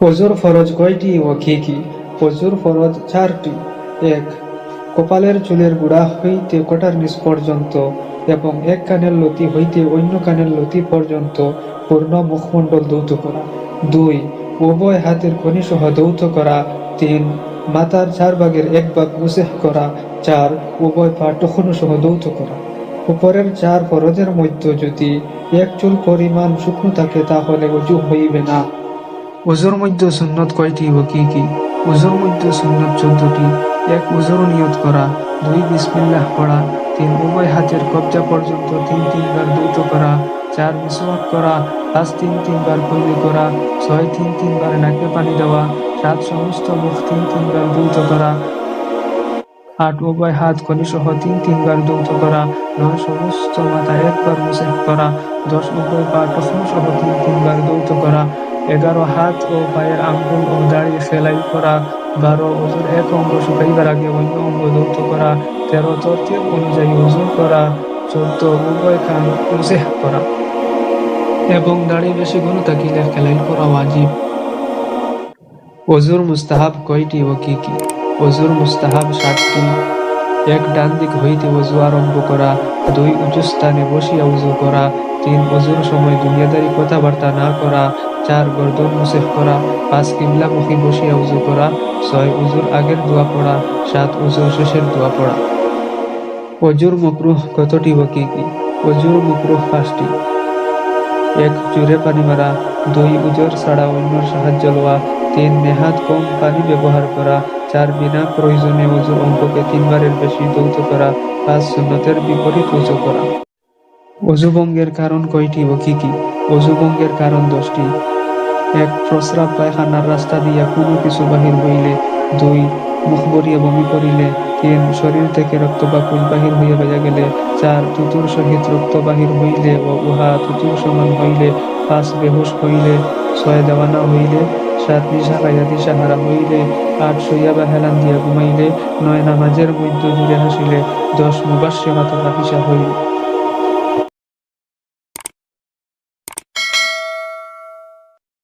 অজুর ফরজ কয়টি ও কি কি? অজুর ফরজ চারটি। এক, কপালের চুলের গুড়া হইতে কটার নিচ পর্যন্ত এবং এক কানের লতি হইতে অন্য কানের লতি পর্যন্ত পূর্ণ মুখমণ্ডল দৌত করা। দুই, উভয় হাতের খনি সহ দৌত করা। তিন, মাথার চার ভাগের এক ভাগ মুসেহ করা। চার, উভয় পা টখনু সহ দৌত করা। উপরের চার ফরজের মধ্যে যদি এক চুল পরিমাণ শুকনো থাকে তাহলে উজু হইবে না। উজুর মধ্যে সুন্নত কয়টি ও কি কি? উজুর মধ্যে সুন্নত চোদ্দটি। এক উজুর নিয়ত করা। দুই, বিসমিল্লাহ পড়া। তিন, উভয় হাতের কবজা পর্যন্ত তিন, তিনবার দ্রুত করা। চার, মিসওয়াক করা। পাঁচ, তিন, তিনবার কৈলি করা। ছয়, তিন, তিনবার নাকে পানি দেওয়া। সাত, সমস্ত মুখ তিন, তিনবার দ্রুত করা। আট, উভয় হাত কনি সহ তিন, তিনবার দৌত করা। নয়, সমস্ত মাথা একবার মুসেহ করা। দশ, উভয় পা টফন সহ তিন, তিনবার দৌত করা। এগারো হাত ও পায়ের আঙ্গুল ও দাড়ি সেলাই করা, বারো ওজুর এক অঙ্গ শুকাইবার আগে অন্য অঙ্গ দৌত করা, তেরো তরতিব অনুযায়ী ওজন করা, চোদ্দ উভয় মুসেহ করা। এবং দাড়ি বেশি ঘন থাকিলে খেলাই করা ওয়াজিব। অজুর মুস্তাহাব কয়টি ও কি কি? অজুর মুস্তাহাব সাতটি। এক ডান দিক হইতে অজু আরম্ভ করা, দুই উঁচু স্থানে বসিয়া উজু করা তিন অজুর সময় দুনিয়াদারি কথাবার্তা না করা, চার গর্দন মুসেফ করা, পাঁচ কিবলামুখী বসিয়া উজু করা, ছয় উজুর আগের দোয়া পড়া, সাত উজুর শেষের দোয়া পড়া। অজুর মকরুহ কতটি ও কি অজুর মকরুহ পাঁচটি। এক জোরে পানি মারা, দুই, উজর ছাড়া অন্যর সাহায্য লওয়া, তিন, নেহাত কম পানি ব্যবহার করা, চার, বিনা প্রয়োজনে অজুর অঙ্ককে তিনবারের বেশি দৌত করা, পাঁচ, সুন্নতের বিপরীত উজু করা। অজুভঙ্গের কারণ কয়টি ও কি কি? অজুভঙ্গের কারণ দশটি। এক, প্রস্রাব পায়খানার রাস্তা দিয়া কোনো কিছু বাহির হইলে। দুই মুখ বরিয়া বমি করিলে তিন, শরীর থেকে রক্ত বা বাহির হইয়া বেজা গেলে। চার, তুতুর সহিত রক্ত বাহির হইলে ও উহা তুতুর সমান হইলে। পাঁচ, বেহুশ হইলে, ছয়, দেওয়ানা হইলে। সাত, নিশা খাইয়া দিশাহারা হইলে। আট, শুইয়া বা হেলান দিয়া ঘুমাইলে। নয়, নামাজের মধ্য জুড়ে হাসিলে। দশ মুবাস্যে মাথা হাফিসা হইলে।